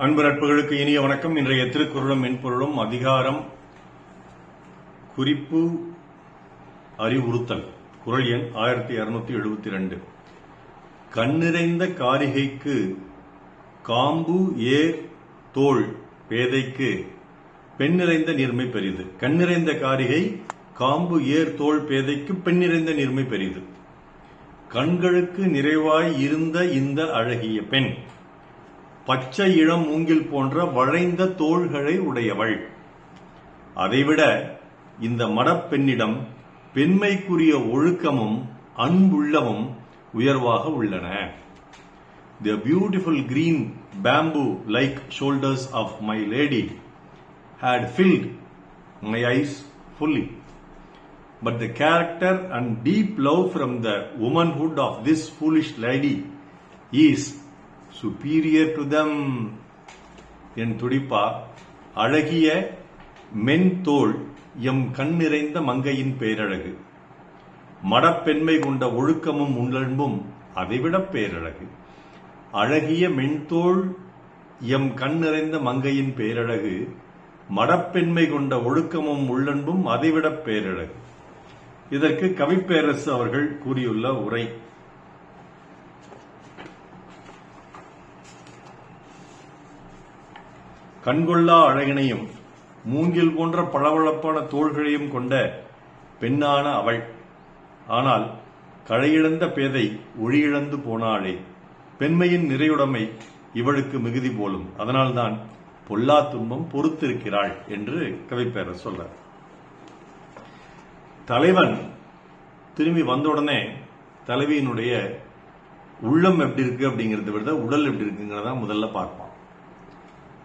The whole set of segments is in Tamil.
அன்பு நட்புகளுக்கு இனிய வணக்கம். இன்றைய திருக்குறளும் மென்பொருளும் அதிகாரம் குறிப்பு அறிவுறுத்தல். குரல் எண் ஆயிரத்தி இருநூத்தி எழுபத்தி ரெண்டு. கண்ணிறைந்த காரிகைக்கு காம்பு ஏர் தோல் பேதைக்கு பெண் நிறைந்த நீர்மை பெரிது. கண்ணிறைந்த காரிகை காம்பு ஏர் தோல் பேதைக்கு பெண் நிறைந்த நீர்மை பெரிது. கண்களுக்கு நிறைவாய் இருந்த இந்த அழகிய பெண். பச்சை இளம் மூங்கில் போன்ற வளைந்த தோள்களை உடையவள். அதைவிட இந்த மடப்பெண்ணிடம் பெண்மைக்குரிய ஒழுக்கமும் அன்புள்ளமும் உயர்வாக உள்ளன. The beautiful green bamboo like shoulders of my lady had filled my eyes fully but the character and deep love from the womanhood of this foolish lady is superior to them என் துடிப்பா அழகிய மென்தோல் எம் கண் நிறைந்த மங்கையின் பேரழகு. மடப்பெண்மை கொண்ட ஒழுக்கமும் உள்ளன்பும் அதைவிட பேரழகு. அழகிய மென்தோல் எம் கண் நிறைந்த மங்கையின் பேரழகு மடப்பெண்மை கொண்ட ஒழுக்கமும் உள்ளன்பும் அதைவிட பேரழகு. இதற்கு கவிப்பேரரசு அவர்கள் கூறியுள்ள உரை. கண்கொள்ளா அழகினையும் மூங்கில் போன்ற பளபளப்பான தோள்களையும் கொண்ட பெண்ணான அவள். ஆனால் களையிழந்த பேதை ஒளியிழந்து போனாளே. பெண்மையின் நிறையுடைமை இவளுக்கு மிகுதி போலும். அதனால்தான் பொல்லா துன்பம் பொறுத்திருக்கிறாள் என்று கவிப்பேரர் சொல்றார். தலைவன் திரும்பி வந்த உடனே தலைவியினுடைய உள்ளம் எப்படி இருக்கு அப்படிங்கறத விட உடல் எப்படி இருக்குங்கிறத முதல்ல பார்ப்பான்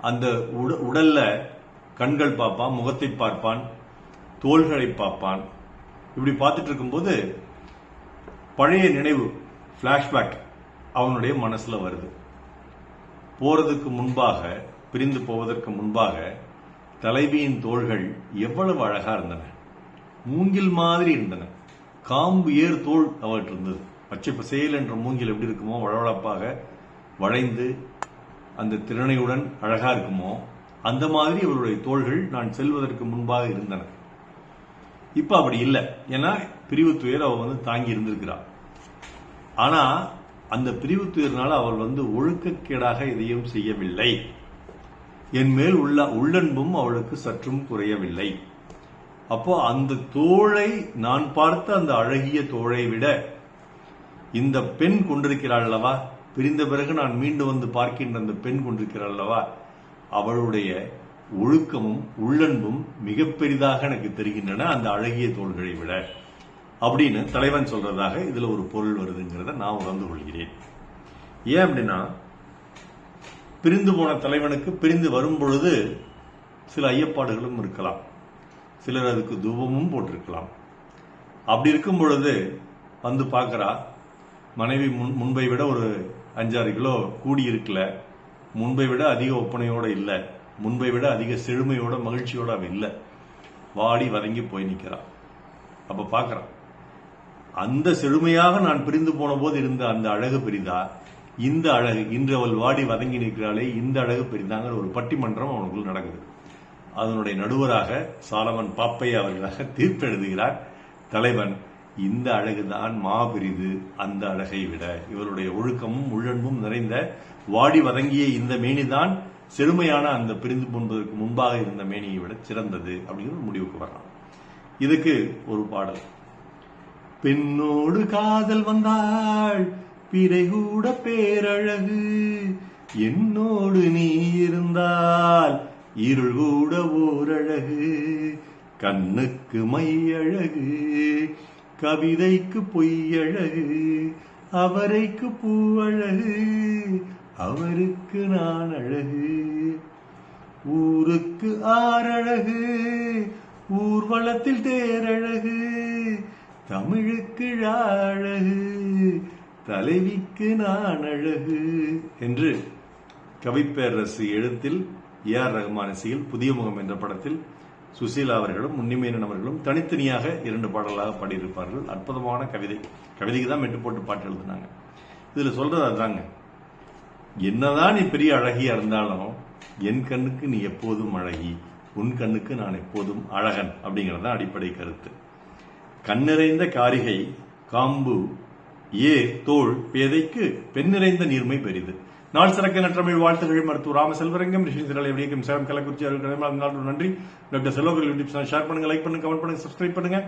அந்த உட- உடல்ல கண்கள் பார்ப்பான் முகத்தை பார்ப்பான் தோள்களை பார்ப்பான். இப்படி பார்த்துட்டு இருக்கும்போது பழைய நினைவு ஃப்ளாஷ்பேக் அவனுடைய மனசுல வருது. போறதுக்கு முன்பாக பிரிந்து போவதற்கு முன்பாக தலைவியின் தோள்கள் எவ்வளவு அழகா இருந்தன. மூங்கில் மாதிரி இருந்தன. காம்பு ஏர் தோல் அவற்று இருந்தது. பச்சை பசேல் என்ற மூங்கில் எப்படி இருக்குமோ வளவளப்பாக வளைந்து அந்த திறனையுடன் அழகா இருக்குமோ? அந்த மாதிரி அவருடைய தோள்கள் நான் செல்வதற்கு முன்பாக இருந்தன. இப்ப அப்படி இல்லை. ஏன்னா பிரிவு துயர் அவள் வந்து தாங்கி இருந்திருக்கிறாள் ஆனா அந்த பிரிவு துயர்னால அவள் வந்து ஒழுக்கக்கேடாக எதையும் செய்யவில்லை. என் மேல் உள்ள உள்ளன்பும் அவளுக்கு சற்றும் குறையவில்லை. அப்போ அந்த தோளை நான் பார்த்த அந்த அழகிய தோளை விட இந்த பெண் கொண்டிருக்கிறாள் அல்லவா? பிரிந்த பிறகு நான் மீண்டு வந்து பார்க்கின்ற அந்த பெண் கொண்டிருக்கிறாள் அல்லவா? அவளுடைய ஒழுக்கமும் உள்ளன்பும் மிக பெரிதாக எனக்கு தெரிகின்றன அந்த அழகிய தோள்களை விட. அப்படின்னு தலைவன் சொல்றதாக இதுல ஒரு பொருள் வருதுங்கிறத நான் உணர்ந்து கொள்கிறேன். ஏன் அப்படின்னா பிரிந்து போன தலைவனுக்கு பிரிந்து வரும் பொழுது சில ஐயப்பாடுகளும் இருக்கலாம். சிலர் அதுக்கு தூபமும் போட்டிருக்கலாம். அப்படி இருக்கும் பொழுது வந்து பார்க்கறா மனைவி முன் முன்பை விட ஒரு அஞ்சாறு கிலோ கூடி இருக்கல. முன்பை விட அதிக ஒப்பனையோடு இல்லை. முன்பை விட அதிக செழுமையோட மகிழ்ச்சியோட அவன் இல்லை. வாடி வதங்கி போய் நிற்கிறான் அப்போ பார்க்குறான் அந்த செழுமையாக நான் பிரிந்து போன போது இருந்த அந்த அழகு பெரிதா இந்த அழகு இன்று அவள் வாடி வதங்கி நிற்கிறாளே இந்த அழகு பெரிதாங்கிற ஒரு பட்டிமன்றம் அவனுக்குள் நடக்குது. அதனுடைய நடுவராக சாலமன் பாப்பையா அவர்களாக தீர்ப்பெழுதுகிறார். தலைவன் இந்த அழகுதான் மாபிரிது அந்த அழகை விட. இவருடைய ஒழுக்கமும் உள்ளன்பும் நிறைந்த வாடி வதங்கிய இந்த மேனிதான் செழுமையான அந்த பிரிந்து போன்பதற்கு முன்பாக இருந்த மேனியை விட சிறந்தது அப்படிங்கிற ஒரு முடிவுக்கு வரலாம். இதுக்கு ஒரு பாடல். பெண்ணோடு காதல் வந்தாள் பிறை கூட பேரழகு. என்னோடு நீ இருந்தால் இருள் கூட ஓரழகு. கண்ணுக்கு மை அழகு கவிதைக்கு பொய்யழகு அவரைக்கு பூவழகு அவருக்கு நான் அழகு. ஊருக்கு ஆறழகு ஊர்வலத்தில் தேரழகு தமிழுக்கு அழகு தலைவிக்கு நான் அழகு என்று கவிப்பேரரசு எழுத்தில் ஏ ஆர் ரஹ்மான் இசையில் புதிய முகம் என்ற படத்தில் சுசீலா அவர்களும் முன்னிமேனன் அவர்களும் தனித்தனியாக இரண்டு பாடலாக பாடியிருப்பார்கள். அற்புதமான கவிதை. கவிதைக்கு தான் மெட்டு போட்டு பாட்டு எழுதினாங்க. இதுல சொல்றது அதுதாங்க என்னதான் நீ பெரிய அழகியா இருந்தாலும் என் கண்ணுக்கு நீ எப்போதும் அழகி உன் கண்ணுக்கு நான் எப்போதும் அழகன் அப்படிங்கிறது தான் அடிப்படை கருத்து. கண்ணிறைந்த காரிகை காம்பு ஏ தோள் பேதைக்கு பெண் நிறைந்த நீர்மை பெரிது. நாள் சிறக்க நற்றமிழ் வாழ்த்துகள் மருத்துவ ராம செல்வரங்கம் ரிஷி திரளை விடியக்கம் சேலம் கள்ளக்குறிச்சி அவர்கள் நன்றி. டாக்டர் செல்வர்கள் யூடியூப் ஷேர் பண்ணுங்க லைக் பண்ணுங்க கமெண்ட் பண்ணுங்க சப்ஸ்கிரைப் பண்ணுங்க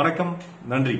வணக்கம் நன்றி.